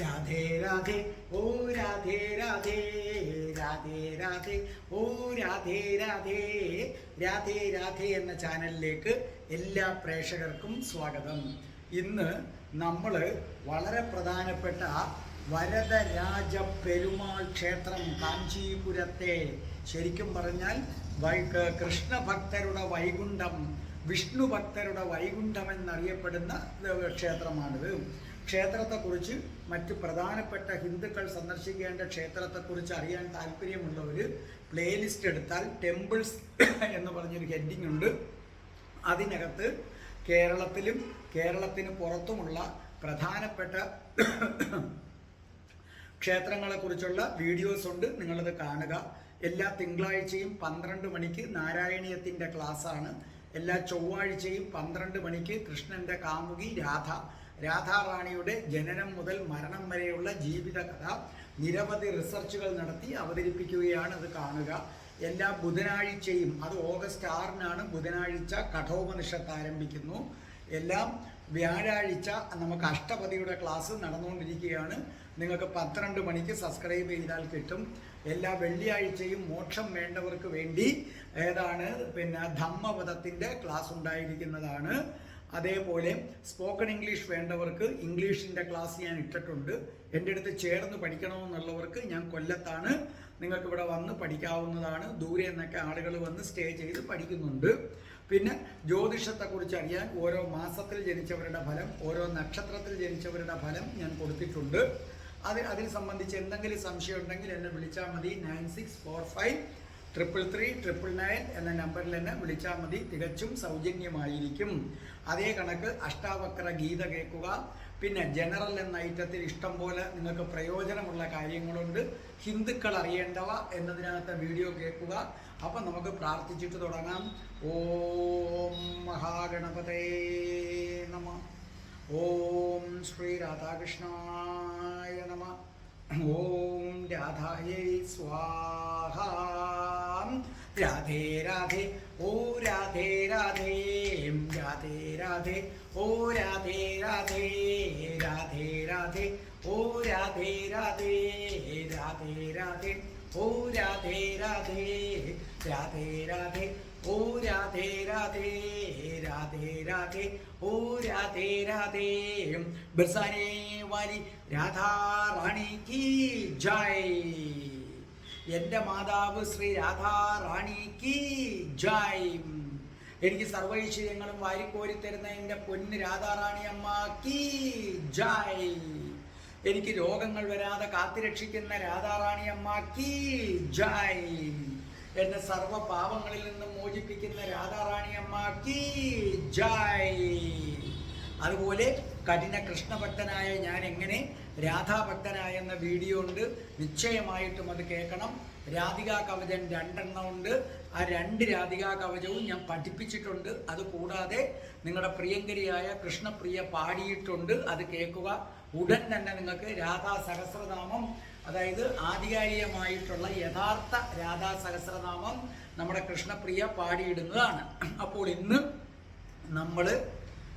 രാധേ രാധേ ഓ രാധേ രാധേ രാധേ രാധേ ഓ രാധേ രാധേ രാധേ രാധേ എന്ന ചാനലിലേക്ക് എല്ലാ പ്രേക്ഷകർക്കും സ്വാഗതം. ഇന്ന് നമ്മൾ വളരെ പ്രധാനപ്പെട്ട വരദരാജ പെരുമാൾ ക്ഷേത്രം കാഞ്ചീപുരത്തെ ശരിക്കും പറഞ്ഞാൽ കൃഷ്ണഭക്തരുടെ വൈകുണ്ഠം വിഷ്ണു ഭക്തരുടെ വൈകുണ്ഠം എന്നറിയപ്പെടുന്ന ക്ഷേത്രമാണിത്. ക്ഷേത്രത്തെക്കുറിച്ച് മറ്റ് പ്രധാനപ്പെട്ട ഹിന്ദുക്കൾ സന്ദർശിക്കേണ്ട ക്ഷേത്രത്തെക്കുറിച്ച് അറിയാൻ താല്പര്യമുള്ളവർ പ്ലേലിസ്റ്റ് എടുത്താൽ ടെമ്പിൾസ് എന്ന് പറഞ്ഞൊരു ഹെഡിങ് ഉണ്ട്. അതിനകത്ത് കേരളത്തിലും കേരളത്തിന് പുറത്തുമുള്ള പ്രധാനപ്പെട്ട ക്ഷേത്രങ്ങളെക്കുറിച്ചുള്ള വീഡിയോസ് ഉണ്ട്. നിങ്ങളത് കാണുക. എല്ലാ തിങ്കളാഴ്ചയും പന്ത്രണ്ട് മണിക്ക് നാരായണീയത്തിന്റെ ക്ലാസ്സാണ് എല്ലാ ചൊവ്വാഴ്ചയും പന്ത്രണ്ട് മണിക്ക് കൃഷ്ണന്റെ കാമുകി രാധ. രാധാറാണിയുടെ ജനനം മുതൽ മരണം വരെയുള്ള ജീവിത കഥ നിരവധി റിസർച്ചുകൾ നടത്തി അവതരിപ്പിക്കുകയാണ് അത് കാണുക. എല്ലാ ബുധനാഴ്ചയും അത് ഓഗസ്റ്റ് ആറിനാണ് ബുധനാഴ്ച കഠോപനിഷത്ത് ആരംഭിക്കുന്നു. എല്ലാം വ്യാഴാഴ്ച നമുക്ക് അഷ്ടപതിയുടെ ക്ലാസ് നടന്നുകൊണ്ടിരിക്കുകയാണ്. നിങ്ങൾക്ക് പന്ത്രണ്ട് മണിക്ക് സബ്സ്ക്രൈബ് ചെയ്താൽ കിട്ടും. എല്ലാ വെള്ളിയാഴ്ചയും മോക്ഷം വേണ്ടവർക്ക് വേണ്ടി ഏതാണ് പിന്നെ ധമ്മപഥത്തിന്റെ ക്ലാസ് ഉണ്ടായിരിക്കുന്നതാണ്. അതേപോലെ സ്പോക്കൺ ഇംഗ്ലീഷ് വേണ്ടവർക്ക് ഇംഗ്ലീഷിന്റെ ക്ലാസ് ഞാൻ ഇട്ടിട്ടുണ്ട്. എന്റെ അടുത്ത് ചേർന്ന് പഠിക്കണമെന്നുള്ളവർക്ക് ഞാൻ കൊല്ലത്താണ്. നിങ്ങൾക്ക് ഇവിടെ വന്ന് പഠിക്കാവുന്നതാണ്. ദൂരെ നിന്നൊക്കെ ആളുകൾ വന്ന് സ്റ്റേ ചെയ്ത് പഠിക്കുന്നുണ്ട്. പിന്നെ ജ്യോതിഷത്തെക്കുറിച്ച് അറിയാൻ ഓരോ മാസത്തിൽ ജനിച്ചവരുടെ ഫലം ഓരോ നക്ഷത്രത്തിൽ ജനിച്ചവരുടെ ഫലം ഞാൻ കൊടുത്തിട്ടുണ്ട്. അത് അതിനെ സംബന്ധിച്ച് എന്തെങ്കിലും സംശയം ഉണ്ടെങ്കിൽ എന്നെ വിളിച്ചാൽ മതി. Nine six four five triple three triple nine എന്ന നമ്പറിൽ തന്നെ വിളിച്ചാൽ മതി. തികച്ചും സൗജന്യമായിരിക്കും. അതേ കണക്ക് അഷ്ടാവക്ര ഗീത കേൾക്കുക. പിന്നെ ജനറൽ എന്ന ഐറ്റത്തിൽ ഇഷ്ടം പോലെ നിങ്ങൾക്ക് പ്രയോജനമുള്ള കാര്യങ്ങളുണ്ട്. ഹിന്ദുക്കൾ അറിയേണ്ടവ എന്നതിനകത്തെ വീഡിയോ കേൾക്കുക. അപ്പം നമുക്ക് പ്രാർത്ഥിച്ചിട്ട് തുടങ്ങാം. ഓം മഹാഗണപതേ നമ. ഓം ശ്രീ രാധാകൃഷ്ണായ നമ. ഓം രാധായൈ സ്വാഹ. രാധേ രാധേ ഓ രാധേ രാധേ രാധേ രാധേ ഓ രാധേ രാധേ രാധേ രാധേ ഓ രാധേ രാധേ രാധേ രാധേ ഓ രാധേ രാധേ രാധേ രാധേ ഓ രാധേ രാധേ രാധേ രാധേ ഓ രാധേ രാധേ ബർസാനെ വാലി രാധാ റാണി കി ജയ് എന്റെ മാതാവ് ശ്രീ രാധാ റാണി കി ജയ് എനിക്ക് സർവൈശ്വര്യങ്ങളും വാരിക്കോരി തരുന്ന എന്റെ പൊന്ന് രാധാറാണി അമ്മ കി ജയ് എനിക്ക് രോഗങ്ങൾ വരാതെ കാത്തുരക്ഷിക്കുന്ന രാധാറാണി അമ്മ കി ജയ് എന്നെ സർവ പാപങ്ങളിൽ നിന്നും മോചിപ്പിക്കുന്ന രാധാറാണി അമ്മ കി ജയ് അതുപോലെ കഠിന കൃഷ്ണഭക്തനായ ഞാൻ എങ്ങനെ രാധാഭക്തനായ എന്ന വീഡിയോ ഉണ്ട്. നിശ്ചയമായിട്ടും അത് കേൾക്കണം. രാധികാ കവചം രണ്ടെണ്ണം ഉണ്ട്. ആ രണ്ട് രാധികാ കവചവും ഞാൻ പഠിപ്പിച്ചിട്ടുണ്ട്. അത് കൂടാതെ നിങ്ങളുടെ പ്രിയങ്കരിയായ കൃഷ്ണപ്രിയ പാടിയിട്ടുണ്ട്. അത് കേൾക്കുക. ഉടൻ തന്നെ നിങ്ങൾക്ക് രാധാ സഹസ്രനാമം അതായത് ആധികാരികമായിട്ടുള്ള യഥാർത്ഥ രാധാ സഹസ്രനാമം നമ്മുടെ കൃഷ്ണപ്രിയ പാടിയിടുന്നതാണ്. അപ്പോൾ ഇന്ന് നമ്മൾ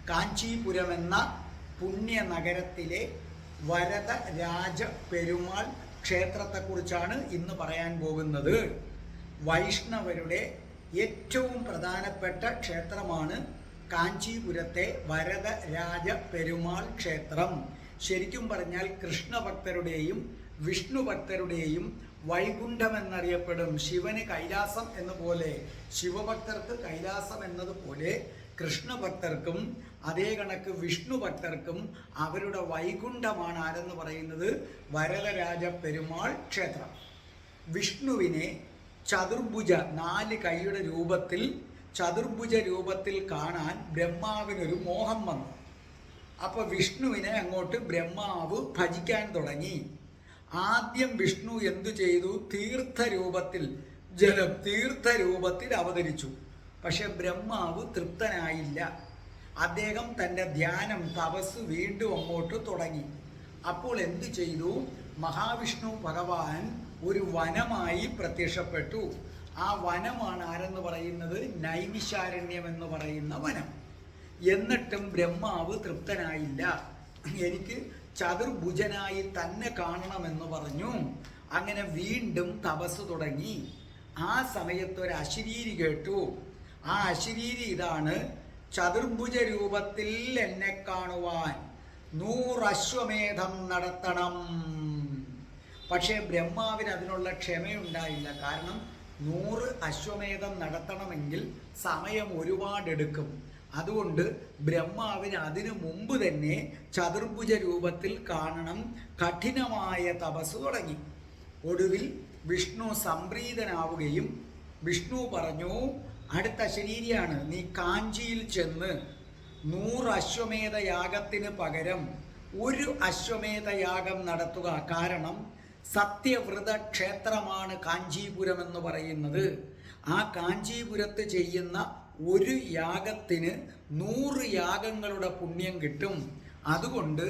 കാഞ്ചീപുരം എന്ന പുണ്യ നഗരത്തിലെ വരദ രാജ പെരുമാൾ ക്ഷേത്രത്തെക്കുറിച്ചാണ് ഇന്ന് പറയാൻ പോകുന്നത്. വൈഷ്ണവരുടെ ഏറ്റവും പ്രധാനപ്പെട്ട ക്ഷേത്രമാണ് കാഞ്ചീപുരത്തെ വരദ രാജ പെരുമാൾ ക്ഷേത്രം. ശരിക്കും പറഞ്ഞാൽ കൃഷ്ണഭക്തരുടെയും വിഷ്ണു ഭക്തരുടെയും വൈകുണ്ഠം എന്നറിയപ്പെടും ശിവന് കൈലാസം എന്നപോലെ ശിവഭക്തർക്ക് കൈലാസം എന്നതുപോലെ കൃഷ്ണഭക്തർക്കും അതേ കണക്ക് വിഷ്ണു ഭക്തർക്കും അവരുടെ വൈകുണ്ഠമാണ് ആരെന്ന് പറയുന്നത് വരദരാജ പെരുമാൾ ക്ഷേത്രം. വിഷ്ണുവിനെ ചതുർഭുജ നാല് കൈയുടെ രൂപത്തിൽ ചതുർഭുജ രൂപത്തിൽ കാണാൻ ബ്രഹ്മാവിനൊരു മോഹം വന്നു. അപ്പൊ വിഷ്ണുവിനെ അങ്ങോട്ട് ബ്രഹ്മാവ് ഭജിക്കാൻ തുടങ്ങി. ആദ്യം വിഷ്ണു എന്തു ചെയ്തു? തീർത്ഥ രൂപത്തിൽ ജലം തീർത്ഥ രൂപത്തിൽ അവതരിച്ചു. പക്ഷെ ബ്രഹ്മാവ് തൃപ്തനായില്ല. അദ്ദേഹം തന്റെ ധ്യാനം തപസ് വീണ്ടും അങ്ങോട്ട് തുടങ്ങി. അപ്പോൾ എന്തു ചെയ്തു? മഹാവിഷ്ണു ഭഗവാൻ ഒരു വനമായി പ്രത്യക്ഷപ്പെട്ടു. ആ വനമാണ് ആരെന്ന് പറയുന്നത്? നൈമിശാരണ്യം എന്ന് പറയുന്ന വനം. എന്നിട്ടും ബ്രഹ്മാവ് തൃപ്തനായില്ല. എനിക്ക് ചതുർഭുജനായി തന്നെ കാണണമെന്ന് പറഞ്ഞു. അങ്ങനെ വീണ്ടും തപസ് തുടങ്ങി. ആ സമയത്ത് ഒരു അശരീരി കേട്ടു. ആ അശരീരി ഇതാണ് ചതുർഭുജ രൂപത്തിൽ എന്നെ കാണുവാൻ നൂറ് അശ്വമേധം നടത്തണം. പക്ഷേ ബ്രഹ്മാവിന് അതിനുള്ള ക്ഷമയുണ്ടായില്ല. കാരണം നൂറ് അശ്വമേധം നടത്തണമെങ്കിൽ സമയം ഒരുപാടെടുക്കും. അതുകൊണ്ട് ബ്രഹ്മാവിന് അതിനു മുമ്പ് തന്നെ ചതുർഭുജ രൂപത്തിൽ കാണണം. കഠിനമായ തപസ് തുടങ്ങി. ഒടുവിൽ വിഷ്ണു സംപ്രീതനാവുകയും വിഷ്ണു പറഞ്ഞു അടുത്ത ശരീരിയാണ്. നീ കാഞ്ചിയിൽ ചെന്ന് നൂറ് അശ്വമേധ യാഗത്തിന് പകരം ഒരു അശ്വമേധ യാഗം നടത്തുക. കാരണം സത്യവ്രത ക്ഷേത്രമാണ് കാഞ്ചീപുരം എന്ന് പറയുന്നത്. ആ കാഞ്ചീപുരത്ത് ചെയ്യുന്ന ഒരു യാഗത്തിന് നൂറ് യാഗങ്ങളുടെ പുണ്യം കിട്ടും. അതുകൊണ്ട്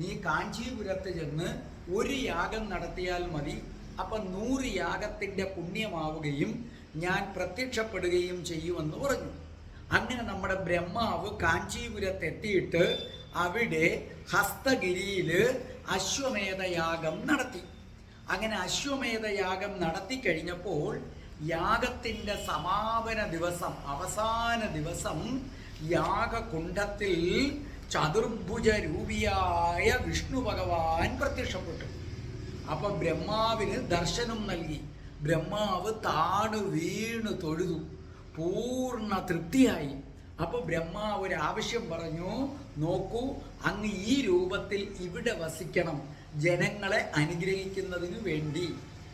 നീ കാഞ്ചീപുരത്ത് ചെന്ന് ഒരു യാഗം നടത്തിയാൽ മതി. അപ്പം നൂറ് യാഗത്തിന്റെ പുണ്യമാവുകയും ഞാൻ പ്രത്യക്ഷപ്പെടുകയും ചെയ്യുമെന്ന് പറഞ്ഞു. അങ്ങനെ നമ്മുടെ ബ്രഹ്മാവ് കാഞ്ചീപുരത്തെത്തിയിട്ട് അവിടെ ഹസ്തഗിരിയിൽ അശ്വമേധയാഗം നടത്തി. അങ്ങനെ അശ്വമേധയാഗം നടത്തി കഴിഞ്ഞപ്പോൾ യാഗത്തിന്റെ സമാപന ദിവസം അവസാന ദിവസം യാഗകുണ്ഠത്തിൽ ചതുർഭുജ രൂപിയായ വിഷ്ണു ഭഗവാൻ പ്രത്യക്ഷപ്പെട്ടു. അപ്പം ബ്രഹ്മാവിന് ദർശനം നൽകി. ബ്രഹ്മാവ് താണു വീണ് തൊഴുതു. പൂർണ തൃപ്തിയായി. അപ്പോൾ ബ്രഹ്മാവ് ഒരു ആവശ്യം പറഞ്ഞു നോക്കൂ അങ്ങ് ഈ രൂപത്തിൽ ഇവിടെ വസിക്കണം ജനങ്ങളെ അനുഗ്രഹിക്കുന്നതിന് വേണ്ടി.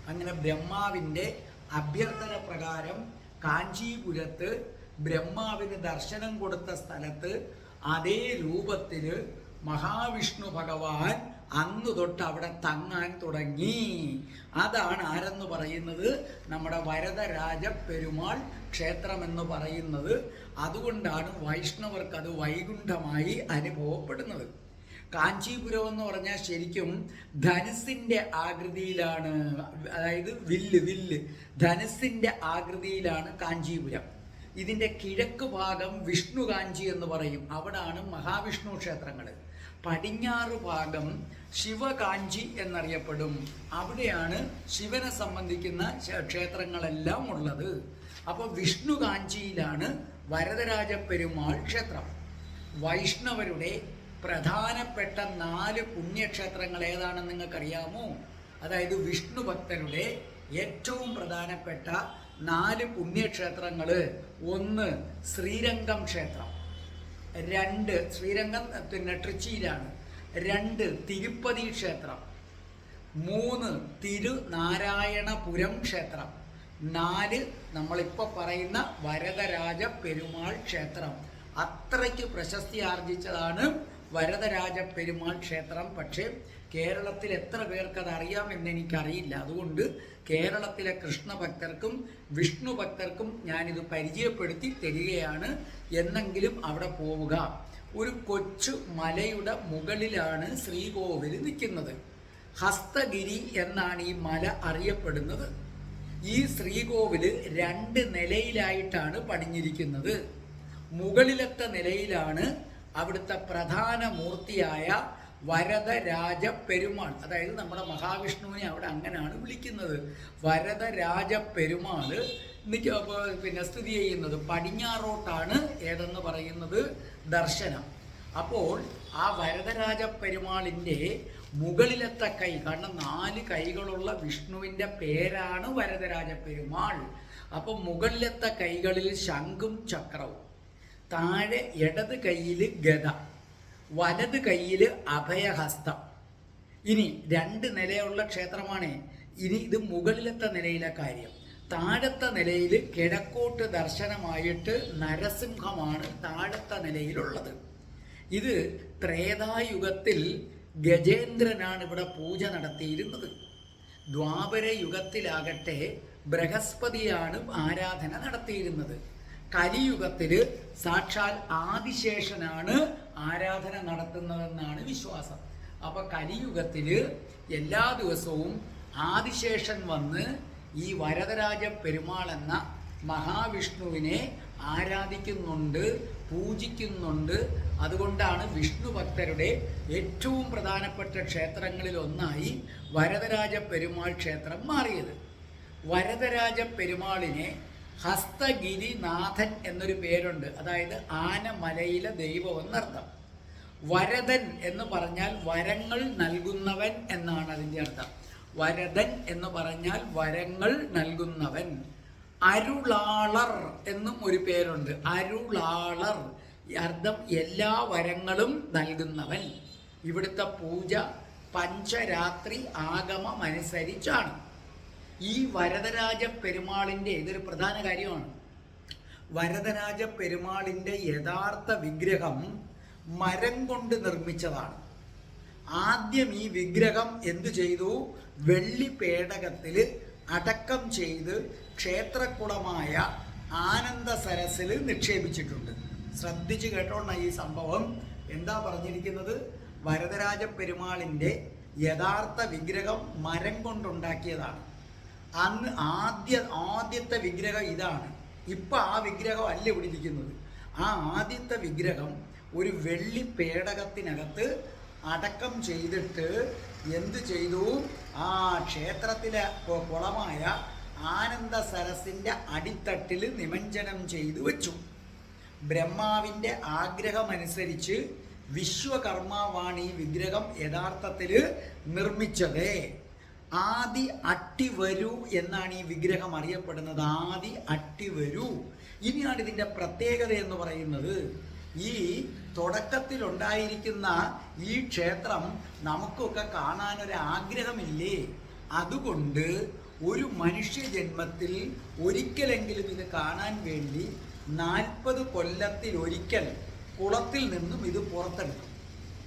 അങ്ങനെ ബ്രഹ്മാവിന്റെ അഭ്യർത്ഥന പ്രകാരം കാഞ്ചീപുരത്ത് ബ്രഹ്മാവിന് ദർശനം കൊടുത്ത സ്ഥലത്ത് അതേ രൂപത്തിൽ മഹാവിഷ്ണു ഭഗവാൻ അന്ന് തൊട്ട് അവിടെ തങ്ങാൻ തുടങ്ങി. അതാണ് ആരെന്ന് പറയുന്നത്? നമ്മുടെ വരദരാജ പെരുമാൾ ക്ഷേത്രം എന്ന് പറയുന്നത്. അതുകൊണ്ടാണ് വൈഷ്ണവർക്ക് അത് വൈകുണ്ഠമായി അനുഭവപ്പെടുന്നത്. കാഞ്ചീപുരം എന്ന് പറഞ്ഞാൽ ശരിക്കും ധനുസിന്റെ ആകൃതിയിലാണ്. അതായത് വില്ല് വില്ല്. ധനുസിന്റെ ആകൃതിയിലാണ് കാഞ്ചീപുരം. ഇതിന്റെ കിഴക്ക് ഭാഗം വിഷ്ണു കാഞ്ചി എന്ന് പറയും. അവിടാണ് മഹാവിഷ്ണു ക്ഷേത്രങ്ങൾ പടിഞ്ഞാറ് ഭാഗം ശിവകാഞ്ചി എന്നറിയപ്പെടും. അവിടെയാണ് ശിവനെ സംബന്ധിക്കുന്ന ക്ഷേത്രങ്ങളെല്ലാം ഉള്ളത്. അപ്പോൾ വിഷ്ണു കാഞ്ചിയിലാണ് വരദരാജ പെരുമാൾ ക്ഷേത്രം. വൈഷ്ണവരുടെ പ്രധാനപ്പെട്ട നാല് പുണ്യക്ഷേത്രങ്ങൾ ഏതാണെന്ന് നിങ്ങൾക്കറിയാമോ? അതായത് വിഷ്ണു ഭക്തരുടെ ഏറ്റവും പ്രധാനപ്പെട്ട നാല് പുണ്യക്ഷേത്രങ്ങൾ ഒന്ന് ശ്രീരംഗം ക്ഷേത്രം. രണ്ട് ശ്രീരംഗം പിന്നെ ട്രിച്ചിയിലാണ്. രണ്ട് തിരുപ്പതി ക്ഷേത്രം. മൂന്ന് തിരുനാരായണപുരം ക്ഷേത്രം. നാല് നമ്മളിപ്പോൾ പറയുന്ന വരദരാജ പെരുമാൾ ക്ഷേത്രം. അത്രയ്ക്ക് പ്രശസ്തി ആർജിച്ചതാണ് വരദരാജ പെരുമാൾ ക്ഷേത്രം. പക്ഷേ കേരളത്തിൽ എത്ര പേർക്ക് അത് അറിയാമെന്ന് എനിക്കറിയില്ല അതുകൊണ്ട് കേരളത്തിലെ കൃഷ്ണഭക്തർക്കും വിഷ്ണു ഭക്തർക്കും ഞാനിത് പരിചയപ്പെടുത്തി തരികയാണ്. എന്നെങ്കിലും അവിടെ പോവുക. ഒരു കൊച്ചു മലയുടെ മുകളിലാണ് ശ്രീകോവിൽ നിൽക്കുന്നത്. ഹസ്തഗിരി എന്നാണ് ഈ മല അറിയപ്പെടുന്നത്. ഈ ശ്രീകോവിൽ രണ്ട് നിലയിലായിട്ടാണ് പണിഞ്ഞിരിക്കുന്നത്. മുകളിലത്തെ നിലയിലാണ് അവിടുത്തെ പ്രധാന മൂർത്തിയായ വരദരാജ പെരുമാൾ അതായത് നമ്മുടെ മഹാവിഷ്ണുവിനെ അവിടെ അങ്ങനെയാണ് വിളിക്കുന്നത്. വരദരാജ പെരുമാൾ പിന്നെ സ്ഥിതി ചെയ്യുന്നത് പടിഞ്ഞാറോട്ടാണ് ഏതെന്ന് പറയുന്നത്? ദർശനം. അപ്പോൾ ആ വരദരാജ പെരുമാളിന്റെ മുകളിലത്തെ കൈ കാരണം നാല് കൈകളുള്ള വിഷ്ണുവിന്റെ പേരാണ് വരദരാജ അപ്പോൾ അപ്പം മുകളിലത്തെ കൈകളിൽ ശംഖും ചക്രവും താഴെ ഇടത് കൈയിൽ ഗത വലത് കൈയിൽ അഭയഹസ്തം. ഇനി രണ്ട് നിലയുള്ള ക്ഷേത്രമാണ്. ഇനി ഇത് മുകളിലത്തെ നിലയിലെ കാര്യം. താഴത്തെ നിലയിൽ കിഴക്കോട്ട് ദർശനമായിട്ട് നരസിംഹമാണ് താഴത്തെ നിലയിലുള്ളത്. ഇത് ത്രേതായുഗത്തിൽ ഗജേന്ദ്രനാണ് ഇവിടെ പൂജ നടത്തിയിരുന്നത്. ദ്വാപര യുഗത്തിലാകട്ടെ ബൃഹസ്പതിയാണ് ആരാധന നടത്തിയിരുന്നത്. കലിയുഗത്തിൽ സാക്ഷാൽ ആദിശേഷനാണ് ആരാധന നടത്തുന്നതെന്നാണ് വിശ്വാസം. അപ്പൊ കലിയുഗത്തിൽ എല്ലാ ദിവസവും ആദിശേഷൻ വന്ന് ഈ വരദരാജ പെരുമാൾ എന്ന മഹാവിഷ്ണുവിനെ ആരാധിക്കുന്നുണ്ട് പൂജിക്കുന്നുണ്ട്. അതുകൊണ്ടാണ് വിഷ്ണു ഭക്തരുടെ ഏറ്റവും പ്രധാനപ്പെട്ട ക്ഷേത്രങ്ങളിൽ ഒന്നായി വരദരാജ പെരുമാൾ ക്ഷേത്രം മാറിയത്. വരദരാജ പെരുമാളിനെ ഹസ്തഗിരിനാഥൻ എന്നൊരു പേരുണ്ട്. അതായത് ആനമലയിലെ ദൈവം എന്നർത്ഥം. വരദൻ എന്ന് പറഞ്ഞാൽ വരങ്ങൾ നൽകുന്നവൻ എന്നാണ് അതിന്റെ അർത്ഥം. വരദൻ എന്ന് പറഞ്ഞാൽ വരങ്ങൾ നൽകുന്നവൻ. അരുളാളർ എന്നും ഒരു പേരുണ്ട്. അരുളാളർ. അർത്ഥം എല്ലാ വരങ്ങളും നൽകുന്നവൻ. ഇവിടുത്തെ പൂജ പഞ്ചരാത്രി ആഗമം അനുസരിച്ചാണ് ഈ വരദരാജ പെരുമാളിന്റെ ഇതൊരു പ്രധാന കാര്യമാണ്. വരദരാജ പെരുമാളിന്റെ യഥാർത്ഥ വിഗ്രഹം മരം കൊണ്ട് നിർമ്മിച്ചതാണ്. ആദ്യം ഈ വിഗ്രഹം എന്തു ചെയ്തു? വെള്ളി പേടകത്തിൽ അടക്കം ചെയ്ത് ക്ഷേത്രക്കുളമായ ആനന്ദ സരസിൽ നിക്ഷേപിച്ചിട്ടുണ്ട്. ശ്രദ്ധിച്ചു കേട്ടോണം ഈ സംഭവം. എന്താ പറഞ്ഞിരിക്കുന്നത്? വരദരാജ പെരുമാളിന്റെ യഥാർത്ഥ വിഗ്രഹം മരം കൊണ്ടുണ്ടാക്കിയതാണ്. അന്ന് ആദ്യ ആദ്യത്തെ വിഗ്രഹം ഇതാണ്. ഇപ്പം ആ വിഗ്രഹം അല്ല ഇവിടെ ഇരിക്കുന്നത് ആ ആദ്യത്തെ വിഗ്രഹം ഒരു വെള്ളി പേടകത്തിനകത്ത് അടക്കം ചെയ്തിട്ട് എന്ത് ചെയ്തു? ആ ക്ഷേത്രത്തിലെ കുളമായ ആനന്ദ സരസിന്റെ അടിത്തട്ടിൽ നിമഞ്ജനം ചെയ്തു വെച്ചു. ബ്രഹ്മാവിന്റെ ആഗ്രഹമനുസരിച്ച് വിശ്വകർമാവാണ് ഈ വിഗ്രഹം യഥാർത്ഥത്തിൽ നിർമ്മിച്ചത്. ആദി അട്ടി വരൂ എന്നാണ് ഈ വിഗ്രഹം അറിയപ്പെടുന്നത്. ആദി അട്ടി വരൂ. ഇനിയാണ് ഇതിന്റെ പ്രത്യേകത എന്ന് പറയുന്നത്. ഈ തുടക്കത്തിൽ ഉണ്ടായിരിക്കുന്ന ഈ ക്ഷേത്രം നമുക്കൊക്കെ കാണാനൊരു ആഗ്രഹമില്ലേ? അതുകൊണ്ട് ഒരു മനുഷ്യ ജന്മത്തിൽ ഒരിക്കലെങ്കിലും ഇത് കാണാൻ വേണ്ടി നാൽപ്പത് കൊല്ലത്തിൽ ഒരിക്കൽ കുളത്തിൽ നിന്നും ഇത് പുറത്തെടുക്കും.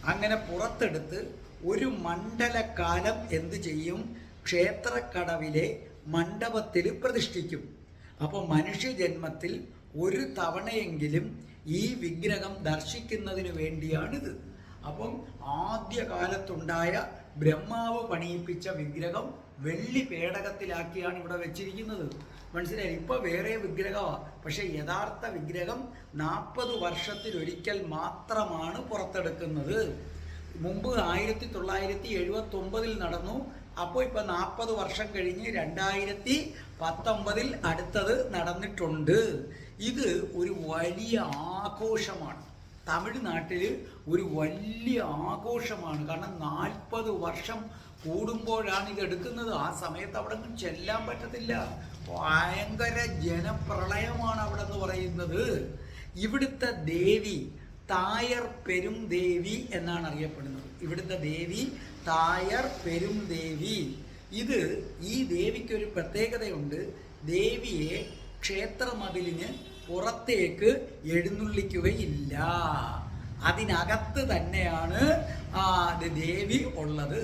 അങ്ങനെ പുറത്തെടുത്ത് ഒരു മണ്ഡലക്കാലം എന്ത് ചെയ്യും? ക്ഷേത്രക്കടവിലെ മണ്ഡപത്തിൽ പ്രതിഷ്ഠിക്കും. അപ്പോൾ മനുഷ്യജന്മത്തിൽ ഒരു തവണയെങ്കിലും ഈ വിഗ്രഹം ദർശിക്കുന്നതിന് വേണ്ടിയാണിത്. അപ്പം ആദ്യകാലത്തുണ്ടായ ബ്രഹ്മാവ് പണിയിപ്പിച്ച വിഗ്രഹം വെള്ളി പേടകത്തിലാക്കിയാണ് ഇവിടെ വെച്ചിരിക്കുന്നത്. മനസ്സിലായി? ഇപ്പൊ വേറെ വിഗ്രഹമാണ് പക്ഷേ യഥാർത്ഥ വിഗ്രഹം നാൽപ്പത് വർഷത്തിലൊരിക്കൽ മാത്രമാണ് പുറത്തെടുക്കുന്നത്. മുമ്പ് ആയിരത്തി തൊള്ളായിരത്തി എഴുപത്തി ഒമ്പതിൽ നടന്നു. അപ്പോൾ ഇപ്പൊ നാൽപ്പത് വർഷം കഴിഞ്ഞ് രണ്ടായിരത്തി പത്തൊമ്പതിൽ അടുത്തത് നടന്നിട്ടുണ്ട്. ഇത് ഒരു വലിയ ആഘോഷമാണ്. തമിഴ്നാട്ടിൽ ഒരു വലിയ ആഘോഷമാണ്. കാരണം നാൽപ്പത് വർഷം കൂടുമ്പോഴാണ് ഇത് എടുക്കുന്നത്. ആ സമയത്ത് അവിടെ ചെല്ലാൻ പറ്റത്തില്ല. ഭയങ്കര ജനപ്രളയമാണ് അവിടെ എന്ന് പറയുന്നത്. ഇവിടുത്തെ ദേവി തായർ പെരും ദേവി എന്നാണ് അറിയപ്പെടുന്നത്. ഇവിടുത്തെ ദേവി തായർ പെരും ദേവി. ഇത് ഈ ദേവിക്ക് ഒരു പ്രത്യേകതയുണ്ട്. ദേവിയെ ക്ഷേത്രമതിലിന് പുറത്തേക്ക് എഴുന്നള്ളിക്കുകയില്ല. അതിനകത്ത് തന്നെയാണ് ദേവി ഉള്ളത്.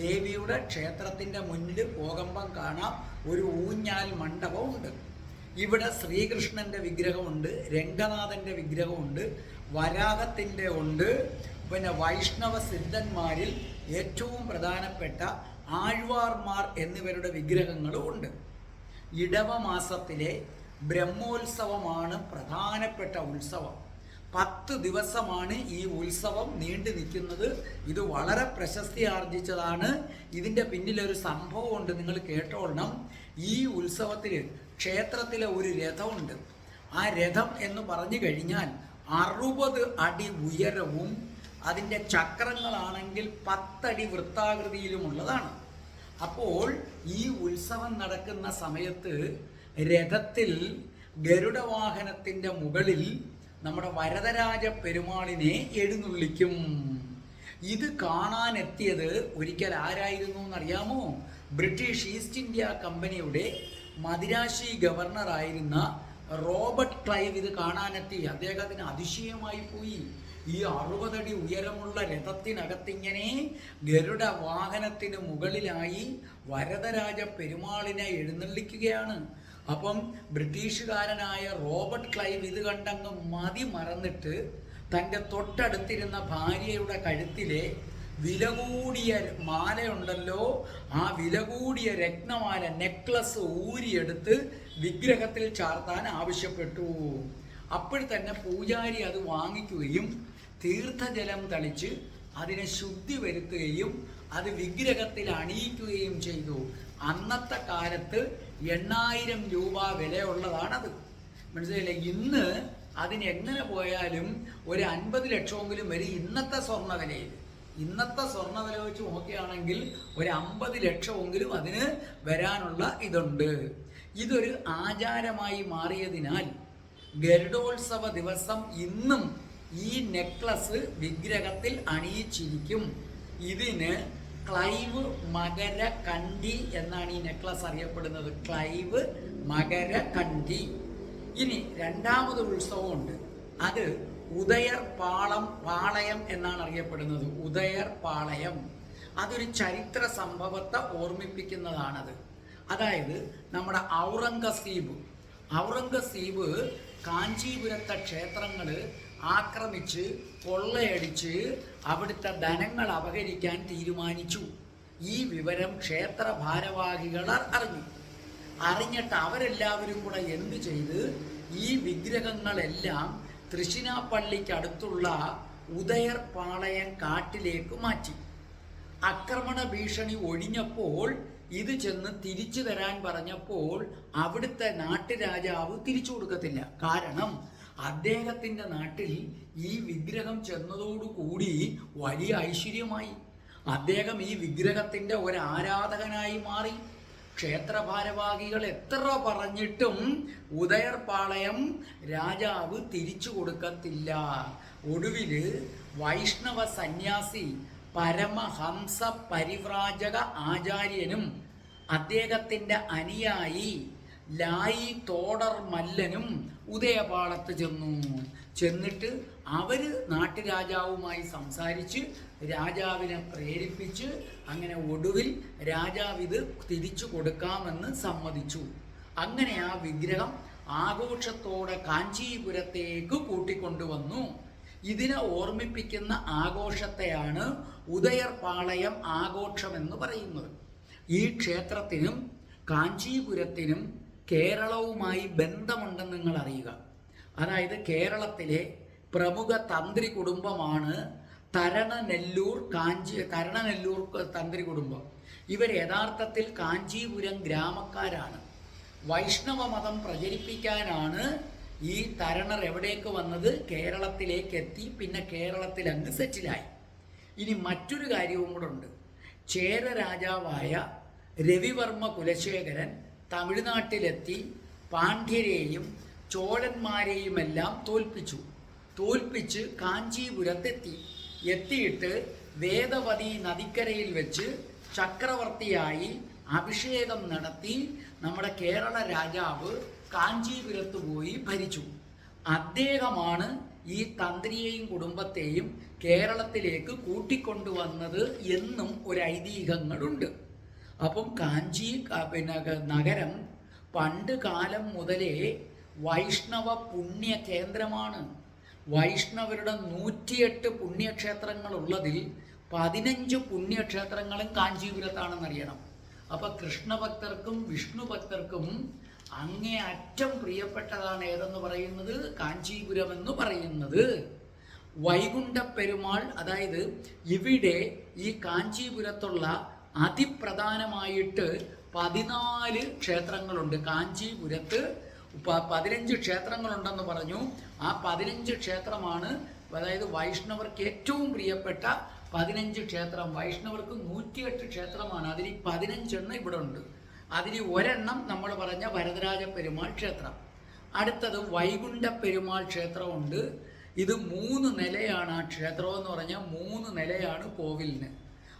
ദേവിയുടെ ക്ഷേത്രത്തിന്റെ മുന്നിൽ പോകുമ്പം കാണാം ഒരു ഊഞ്ഞാൽ മണ്ഡപമുണ്ട്. ഇവിടെ ശ്രീകൃഷ്ണന്റെ വിഗ്രഹമുണ്ട് രംഗനാഥന്റെ വിഗ്രഹമുണ്ട്. വരാഹത്തിന്റെ ഉണ്ട്. പിന്നെ വൈഷ്ണവ സിദ്ധന്മാരിൽ ഏറ്റവും പ്രധാനപ്പെട്ട ആഴ്വാർമാർ എന്നിവരുടെ വിഗ്രഹങ്ങളും ഉണ്ട്. ഇടവമാസത്തിലെ ബ്രഹ്മോത്സവമാണ് പ്രധാനപ്പെട്ട ഉത്സവം. പത്ത് ദിവസമാണ് ഈ ഉത്സവം നീണ്ടു നിൽക്കുന്നത്. ഇത് വളരെ പ്രശസ്തി ആർജിച്ചതാണ്. ഇതിന്റെ പിന്നിലൊരു സംഭവം ഉണ്ട് നിങ്ങൾ കേട്ടോളണം. ഈ ഉത്സവത്തിൽ ക്ഷേത്രത്തിലെ ഒരു രഥമുണ്ട്. ആ രഥം എന്ന് പറഞ്ഞു കഴിഞ്ഞാൽ അറുപത് അടി ഉയരവും അതിന്റെ ചക്രങ്ങളാണെങ്കിൽ പത്തടി വൃത്താകൃതിയിലുമുള്ളതാണ് അപ്പോൾ ഈ ഉത്സവം നടക്കുന്ന സമയത്ത് രഥത്തിൽ ഗരുഡവാഹനത്തിന്റെ മുകളിൽ നമ്മുടെ വരദരാജ പെരുമാളിനെ എഴുന്നള്ളിക്കും. ഇത് കാണാനെത്തിയത് ഒരിക്കൽ ആരായിരുന്നു എന്നറിയാമോ? ബ്രിട്ടീഷ് ഈസ്റ്റ് ഇന്ത്യ കമ്പനിയുടെ മദിരാശി ഗവർണറായിരുന്ന റോബർട്ട് ക്ലൈവ് ഇത് കാണാനെത്തി. അദ്ദേഹത്തിന് അതിശയമായി പോയി. ഈ അറുപതടി ഉയരമുള്ള രഥത്തിനകത്തിങ്ങനെ ഗരുഡ വാഹനത്തിന് മുകളിലായി വരദരാജ പെരുമാളിനെ എഴുന്നള്ളിക്കുകയാണ്. അപ്പം ബ്രിട്ടീഷുകാരനായ റോബർട്ട് ക്ലൈവ് ഇത് കണ്ടങ്ങ് മതി മറന്നിട്ട് തന്റെ തൊട്ടടുത്തിരുന്ന ഭാര്യയുടെ കഴുത്തിലെ വില കൂടിയ മാലയുണ്ടല്ലോ. ആ വില കൂടിയ രത്നമാല നെക്ലസ് ഊരിയെടുത്ത് വിഗ്രഹത്തിൽ ചാർത്താൻ ആവശ്യപ്പെട്ടു. അപ്പോൾ തന്നെ പൂജാരി അത് വാങ്ങിക്കുകയും തീർത്ഥജലം തളിച്ച് അതിനെ ശുദ്ധി വരുത്തുകയും അത് വിഗ്രഹത്തിൽ അണിയിക്കുകയും ചെയ്തു. അന്നത്തെ കാലത്ത് എണ്ണായിരം രൂപ വിലയുള്ളതാണത്. മനസ്സിലായില്ലേ? ഇന്ന് അതിന് എങ്ങനെ പോയാലും ഒരു അൻപത് ലക്ഷമെങ്കിലും വരും ഇന്നത്തെ സ്വർണ വിലയിൽ ഇന്നത്തെ സ്വർണ വില വെച്ച് നോക്കുകയാണെങ്കിൽ ഒരു അമ്പത് ലക്ഷമെങ്കിലും അതിന് വരാനുള്ള ഇതുണ്ട്. ഇതൊരു ആചാരമായി മാറിയതിനാൽ ഗരുഡോത്സവ ദിവസം ഇന്നും ഈ നെക്ലസ് വിഗ്രഹത്തിൽ അണിയിച്ചിരിക്കും. ഇതിന് ക്ലൈവ് മകര കണ്ടി എന്നാണ് ഈ നെക്ലസ് അറിയപ്പെടുന്നത്. ക്ലൈവ് മകര കണ്ടി ഇനി രണ്ടാമത് ഉത്സവമുണ്ട്. അത് ഉദയർ പാളം പാളയം എന്നാണ് അറിയപ്പെടുന്നത്. ഉദയർ പാളയം അതൊരു ചരിത്ര സംഭവത്തെ ഓർമ്മിപ്പിക്കുന്നതാണത്. അതായത് നമ്മുടെ ഔറംഗസീബ്. ഔറംഗസീബ് കാഞ്ചീപുരത്തെ ക്ഷേത്രങ്ങൾ ആക്രമിച്ച് കൊള്ളയടിച്ച് അവിടുത്തെ ധനങ്ങൾ അപഹരിക്കാൻ തീരുമാനിച്ചു. ഈ വിവരം ക്ഷേത്ര ഭാരവാഹികൾ അറിഞ്ഞു. അറിഞ്ഞിട്ട് അവരെല്ലാവരും കൂടെ എന്ത് ചെയ്ത് ഈ വിഗ്രഹങ്ങളെല്ലാം തൃശ്ശിനാപ്പള്ളിക്കടുത്തുള്ള ഉദയർ പാളയം കാട്ടിലേക്ക് മാറ്റി. ആക്രമണ ഭീഷണി ഒഴിഞ്ഞപ്പോൾ ഇത് ചെന്ന് തിരിച്ചു തരാൻ പറഞ്ഞപ്പോൾ അവിടുത്തെ നാട്ടുരാജാവ് തിരിച്ചു കൊടുക്കത്തില്ല. കാരണം അദ്ദേഹത്തിന്റെ നാട്ടിൽ ഈ വിഗ്രഹം ചെന്നതോടുകൂടി വലിയ ഐശ്വര്യമായി. അദ്ദേഹം ഈ വിഗ്രഹത്തിന്റെ ഒരു ആരാധകനായി മാറി. ക്ഷേത്ര ഭാരവാഹികൾ എത്ര പറഞ്ഞിട്ടും ഉദയർപാളയം രാജാവ് തിരിച്ചു കൊടുക്കത്തില്ല. ഒടുവിൽ വൈഷ്ണവ സന്യാസി പരമഹംസ പരിവ്രാജക ആചാര്യനും അദ്ദേഹത്തിന്റെ അനുയായി ലായി തോടർ മല്ലനും ഉദയപാളത്ത് ചെന്നു. ചെന്നിട്ട് അവർ നാട്ടുരാജാവുമായി സംസാരിച്ച് രാജാവിനെ പ്രേരിപ്പിച്ച് അങ്ങനെ ഒടുവിൽ രാജാവ് ഇത് തിരിച്ചു കൊടുക്കാമെന്ന് സമ്മതിച്ചു. അങ്ങനെ ആ വിഗ്രഹം ആഘോഷത്തോടെ കാഞ്ചീപുരത്തേക്ക് കൂട്ടിക്കൊണ്ടുവന്നു. ഇതിനെ ഓർമ്മിപ്പിക്കുന്ന ആഘോഷത്തെയാണ് ഉദയർപാളയം ആഘോഷം എന്ന് പറയുന്നത്. ഈ ക്ഷേത്രത്തിനും കാഞ്ചീപുരത്തിനും കേരളവുമായി ബന്ധമുണ്ടെന്ന് നിങ്ങൾ അറിയുക അതായത് കേരളത്തിലെ പ്രമുഖ തന്ത്രി കുടുംബമാണ് തരണനെല്ലൂർ കാഞ്ചി തരണനെല്ലൂർ തന്ത്രി കുടുംബം. ഇവർ യഥാർത്ഥത്തിൽ കാഞ്ചീപുരം ഗ്രാമക്കാരാണ്. വൈഷ്ണവ മതം പ്രചരിപ്പിക്കാനാണ് ഈ തരണർ എവിടേക്ക് വന്നത്? കേരളത്തിലേക്ക് എത്തി പിന്നെ കേരളത്തിൽ അങ്ങ് സെറ്റിലായി. ഇനി മറ്റൊരു കാര്യവും കൂടെ ഉണ്ട്. ചേര രാജാവായ രവിവർമ്മ കുലശേഖരൻ തമിഴ്നാട്ടിലെത്തി പാണ്ഡ്യരെയും ചോഴന്മാരെയുമെല്ലാം തോൽപ്പിച്ചു. തോൽപ്പിച്ച് കാഞ്ചീപുരത്തെത്തി. എത്തിയിട്ട് വേദവതി നദിക്കരയിൽ വെച്ച് ചക്രവർത്തിയായി അഭിഷേകം നടത്തി നമ്മുടെ കേരള രാജാവ് കാഞ്ചീപുരത്ത് പോയി ഭരിച്ചു. അദ്ദേഹമാണ് ഈ തന്ത്രിയെയും കുടുംബത്തെയും കേരളത്തിലേക്ക് കൂട്ടിക്കൊണ്ടുവന്നത് എന്നും ഒരു ഐതിഹ്യങ്ങളുണ്ട്. അപ്പം കാഞ്ചി പിന്നെ നഗരം പണ്ട് കാലം മുതലേ വൈഷ്ണവ പുണ്യ കേന്ദ്രമാണ്. വൈഷ്ണവരുടെ നൂറ്റിയെട്ട് പുണ്യക്ഷേത്രങ്ങൾ ഉള്ളതിൽ പതിനഞ്ച് പുണ്യക്ഷേത്രങ്ങളും കാഞ്ചീപുരത്താണെന്നറിയണം അപ്പൊ കൃഷ്ണഭക്തർക്കും വിഷ്ണു ഭക്തർക്കും അങ്ങേ അറ്റം പ്രിയപ്പെട്ടതാണ് ഏതെന്ന് പറയുന്നത്? കാഞ്ചീപുരം എന്ന് പറയുന്നത്. വൈകുണ്ഠ പെരുമാൾ അതായത് ഇവിടെ ഈ കാഞ്ചീപുരത്തുള്ള അതിപ്രധാനമായിട്ട് പതിനാല് ക്ഷേത്രങ്ങളുണ്ട്. കാഞ്ചീപുരത്ത് പതിനഞ്ച് ക്ഷേത്രങ്ങളുണ്ടെന്ന് പറഞ്ഞു. ആ പതിനഞ്ച് ക്ഷേത്രമാണ് അതായത് വൈഷ്ണവർക്ക് ഏറ്റവും പ്രിയപ്പെട്ട പതിനഞ്ച് ക്ഷേത്രം. വൈഷ്ണവർക്ക് നൂറ്റിയെട്ട് ക്ഷേത്രമാണ്. അതിൽ പതിനഞ്ചെണ്ണം ഇവിടെ ഉണ്ട് അതിൽ ഒരെണ്ണം നമ്മൾ പറഞ്ഞ വരദരാജ പെരുമാൾ ക്ഷേത്രം. അടുത്തത് വൈകുണ്ഠ പെരുമാൾ ക്ഷേത്രമുണ്ട്. ഇത് മൂന്ന് നിലയാണ് ആ ക്ഷേത്രം എന്ന് പറഞ്ഞാൽ മൂന്ന് നിലയാണ് കോവിലിന്.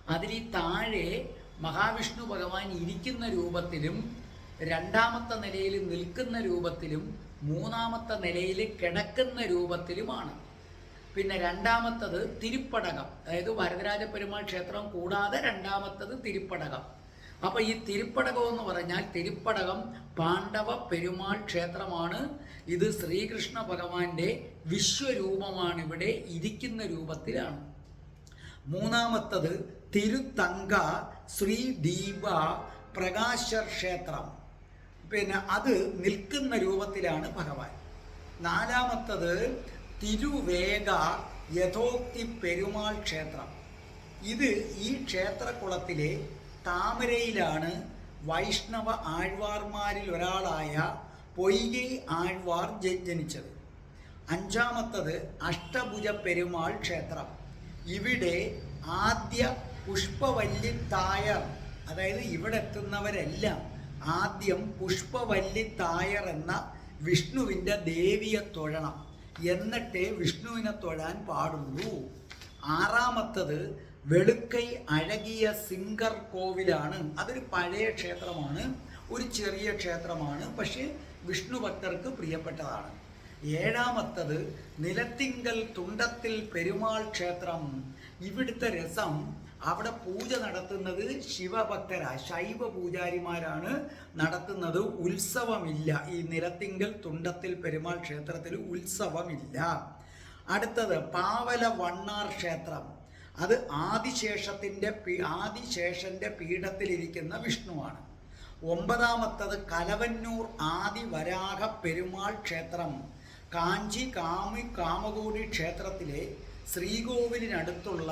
അതിൽ താഴെ മഹാവിഷ്ണു ഭഗവാൻ ഇരിക്കുന്ന രൂപത്തിലും രണ്ടാമത്തെ നിലയിൽ നിൽക്കുന്ന രൂപത്തിലും മൂന്നാമത്തെ നിലയിൽ കിടക്കുന്ന രൂപത്തിലുമാണ്. പിന്നെ രണ്ടാമത്തത് തിരുപ്പടകം. അതായത് വരദരാജ പെരുമാൾ ക്ഷേത്രം കൂടാതെ രണ്ടാമത്തത് തിരുപ്പടകം. അപ്പോൾ ഈ തിരുപ്പടകം എന്ന് പറഞ്ഞാൽ തിരുപ്പടകം പാണ്ഡവ പെരുമാൾ ക്ഷേത്രമാണ്. ഇത് ശ്രീകൃഷ്ണ ഭഗവാന്റെ വിശ്വരൂപമാണ് ഇവിടെ ഇരിക്കുന്ന രൂപത്തിലാണ്. മൂന്നാമത്തത് തിരുത്തങ്ക ശ്രീ ദീപ പ്രകാശർ ക്ഷേത്രം. പിന്നെ അത് നിൽക്കുന്ന രൂപത്തിലാണ് ഭഗവാൻ. നാലാമത്തത് തിരുവേഗ യഥോക്തി പെരുമാൾ ക്ഷേത്രം. ഇത് ഈ ക്ഷേത്രക്കുളത്തിലെ താമരയിലാണ് വൈഷ്ണവ ആഴ്വാർമാരിൽ ഒരാളായ പൊയ്കൈ ആഴ്വാർ ജനിച്ചത്. അഞ്ചാമത്തത് അഷ്ടഭുജ പെരുമാൾ ക്ഷേത്രം. ഇവിടെ ആദ്യ പുഷ്പവല്ലിത്തായർ അതായത് ഇവിടെ എത്തുന്നവരെല്ലാം ആദ്യം പുഷ്പവല്ലി തായർ എന്ന വിഷ്ണുവിന്റെ ദേവിയെ തൊഴണം. എന്നിട്ടേ വിഷ്ണുവിനെ തൊഴാൻ പാടുള്ളൂ. ആറാമത്തത് വെളുക്കൈ അഴകിയ സിംഗർ കോവിലാണ്. അതൊരു പഴയ ക്ഷേത്രമാണ് ഒരു ചെറിയ ക്ഷേത്രമാണ് പക്ഷേ വിഷ്ണു ഭക്തർക്ക് പ്രിയപ്പെട്ടതാണ്. ഏഴാമത്തത് നിലത്തിങ്കൽ തുണ്ടത്തിൽ പെരുമാൾ ക്ഷേത്രം. ഇവിടുത്തെ രസം അവിടെ പൂജ നടത്തുന്നത് ശിവഭക്തരാ. ശൈവ പൂജാരിമാരാണ് നടത്തുന്നത്. ഉത്സവമില്ല. ഈ നിരത്തിങ്കൽ തുണ്ടത്തിൽ പെരുമാൾ ക്ഷേത്രത്തിൽ ഉത്സവമില്ല. അടുത്തത് പാവല വണ്ണാർ ക്ഷേത്രം. അത് ആദിശേഷത്തിന്റെ ആദിശേഷന്റെ പീഠത്തിലിരിക്കുന്ന വിഷ്ണുവാണ്. ഒമ്പതാമത്തത് കലവന്നൂർ ആദി വരാഹ പെരുമാൾ ക്ഷേത്രം. കാഞ്ചി കാമി കാമകോടി ക്ഷേത്രത്തിലെ ശ്രീകോവിലിനടുത്തുള്ള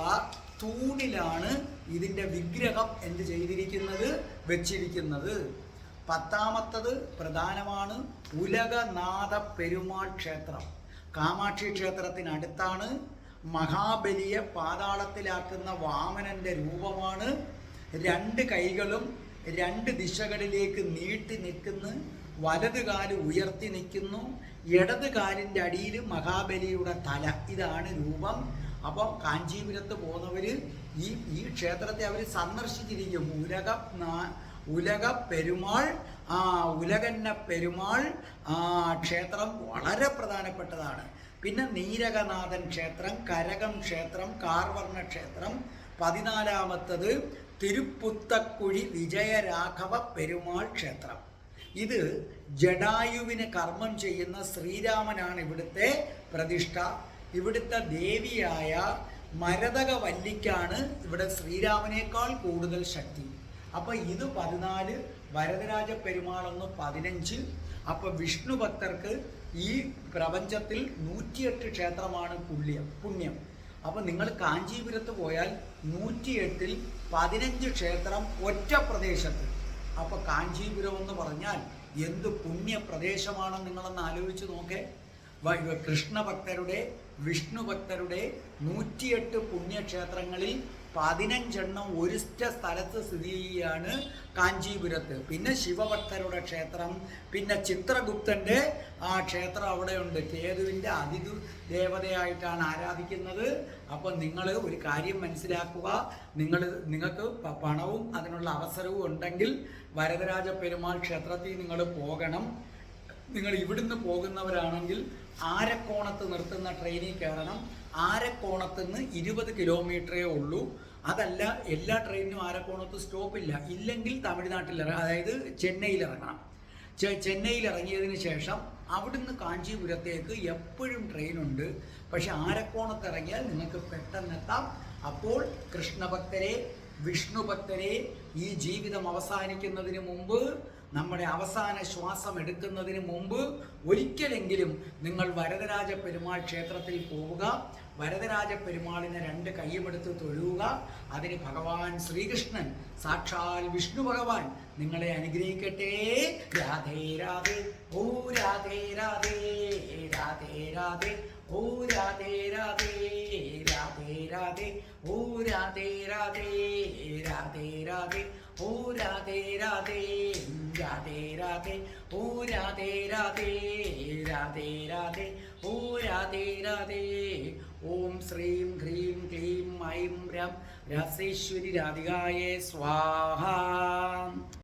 തൂണിലാണ് ഇതിന്റെ വിഗ്രഹം എന്ത് ചെയ്തിരിക്കുന്നത്? വെച്ചിരിക്കുന്നത്. പത്താമത്തത് പ്രധാനമാണ് ഉലകനാഥ പെരുമാൾ ക്ഷേത്രം. കാമാക്ഷി ക്ഷേത്രത്തിനടുത്താണ് മഹാബലിയെ പാതാളത്തിലാക്കുന്ന വാമനന്റെ രൂപമാണ്. രണ്ട് കൈകളും രണ്ട് ദിശകളിലേക്ക് നീട്ടി നിൽക്കുന്നു. വലത് കാൽ ഉയർത്തി നിൽക്കുന്നു. ഇടത് കാലിന്റെ അടിയിൽ മഹാബലിയുടെ തല. ഇതാണ് രൂപം. അപ്പം കാഞ്ചീപുരത്ത് പോകുന്നവര് ഈ ഈ ക്ഷേത്രത്തെ അവർ സന്ദർശിച്ചിരിക്കും. ഉലക ഉലക പെരുമാൾ ആ ഉലകന്ന പെരുമാൾ ആ ക്ഷേത്രം വളരെ പ്രധാനപ്പെട്ടതാണ്. പിന്നെ നീരകനാഥൻ ക്ഷേത്രം കരകം ക്ഷേത്രം കാർവർണ ക്ഷേത്രം പതിനാലാമത്തത് തിരുപ്പുത്തക്കുഴി വിജയരാഘവ പെരുമാൾ ക്ഷേത്രം. ഇത് ജഡായുവിന് കർമ്മം ചെയ്യുന്ന ശ്രീരാമനാണ് ഇവിടുത്തെ പ്രതിഷ്ഠ. ഇവിടുത്തെ ദേവിയായ മരതക വല്ലിക്കാണ് ഇവിടെ ശ്രീരാമനേക്കാൾ കൂടുതൽ ശക്തി. അപ്പൊ ഇത് പതിനാല് വരദരാജ പെരുമാളെന്ന് പതിനഞ്ച്. അപ്പൊ വിഷ്ണു ഭക്തർക്ക് ഈ പ്രപഞ്ചത്തിൽ നൂറ്റിയെട്ട് ക്ഷേത്രമാണ് പുണ്യം പുണ്യം. അപ്പൊ നിങ്ങൾ കാഞ്ചീപുരത്ത് പോയാൽ നൂറ്റിയെട്ടിൽ പതിനഞ്ച് ക്ഷേത്രം ഒറ്റ പ്രദേശത്ത്. അപ്പൊ കാഞ്ചീപുരം എന്ന് പറഞ്ഞാൽ എന്ത് പുണ്യ പ്രദേശമാണെന്ന് നിങ്ങളൊന്ന് ആലോചിച്ച് നോക്കേ. കൃഷ്ണഭക്തരുടെ വിഷ്ണു ഭക്തരുടെ നൂറ്റിയെട്ട് പുണ്യക്ഷേത്രങ്ങളിൽ പതിനഞ്ചെണ്ണം ഒരിറ്റ സ്ഥലത്ത് സ്ഥിതി ചെയ്യുകയാണ് കാഞ്ചീപുരത്ത്. പിന്നെ ശിവഭക്തരുടെ ക്ഷേത്രം പിന്നെ ചിത്രഗുപ്തന്റെ ആ ക്ഷേത്രം അവിടെയുണ്ട്. കേതുവിന്റെ അതിഥു ദേവതയായിട്ടാണ് ആരാധിക്കുന്നത്. അപ്പം നിങ്ങൾ ഒരു കാര്യം മനസ്സിലാക്കുക. നിങ്ങൾ നിങ്ങൾക്ക് പണവും അതിനുള്ള അവസരവും ഉണ്ടെങ്കിൽ വരദരാജ പെരുമാൾ ക്ഷേത്രത്തിൽ നിങ്ങൾ പോകണം. നിങ്ങൾ ഇവിടുന്ന് പോകുന്നവരാണെങ്കിൽ ആരക്കോണത്ത് നിർത്തുന്ന ട്രെയിനിൽ കയറണം ആരക്കോണത്ത് നിന്ന് ഇരുപത് കിലോമീറ്ററേ ഉള്ളൂ? അതല്ല എല്ലാ ട്രെയിനിനും ആരക്കോണത്ത് സ്റ്റോപ്പ് ഇല്ല. ഇല്ലെങ്കിൽ തമിഴ്നാട്ടിൽ അതായത് ചെന്നൈയിൽ ഇറങ്ങണം. ചെന്നൈയിൽ ഇറങ്ങിയതിന് ശേഷം അവിടുന്ന് കാഞ്ചീപുരത്തേക്ക് എപ്പോഴും ട്രെയിനുണ്ട് പക്ഷെ ആരക്കോണത്ത് ഇറങ്ങിയാൽ നിങ്ങൾക്ക് പെട്ടെന്നെത്താം. അപ്പോൾ കൃഷ്ണഭക്തരെ വിഷ്ണു ഭക്തരെ ഈ ജീവിതം അവസാനിക്കുന്നതിന് മുമ്പ് നമ്മുടെ അവസാന ശ്വാസം എടുക്കുന്നതിന് മുമ്പ് ഒരിക്കലെങ്കിലും നിങ്ങൾ വരദരാജ പെരുമാൾ ക്ഷേത്രത്തിൽ പോവുക. വരദരാജ പെരുമാളിനെ രണ്ട് കൈയുമെടുത്ത് തൊഴുക അതിന് ഭഗവാൻ ശ്രീകൃഷ്ണൻ സാക്ഷാൽ വിഷ്ണു ഭഗവാൻ നിങ്ങളെ അനുഗ്രഹിക്കട്ടെ. രാധേ രാധേ ഓ രാധേ രാധേ രാധേ രാധേ ഓ രാധേ രാധേ രാധേ രാധേ. ഓ രാധേ രാധേ രാധേ രാധേ. ഓ രാധേ രാധേ രാധേ രാധേ. ഓ രാധേ രാധേ രാധേ രാധേ. ഓ രാധേ രാധേ. ഓം ശ്രീം ഹ്രീം ക്ലീം ഐം രം. രസേശ്വരി രാധികായേ സ്വാഹ.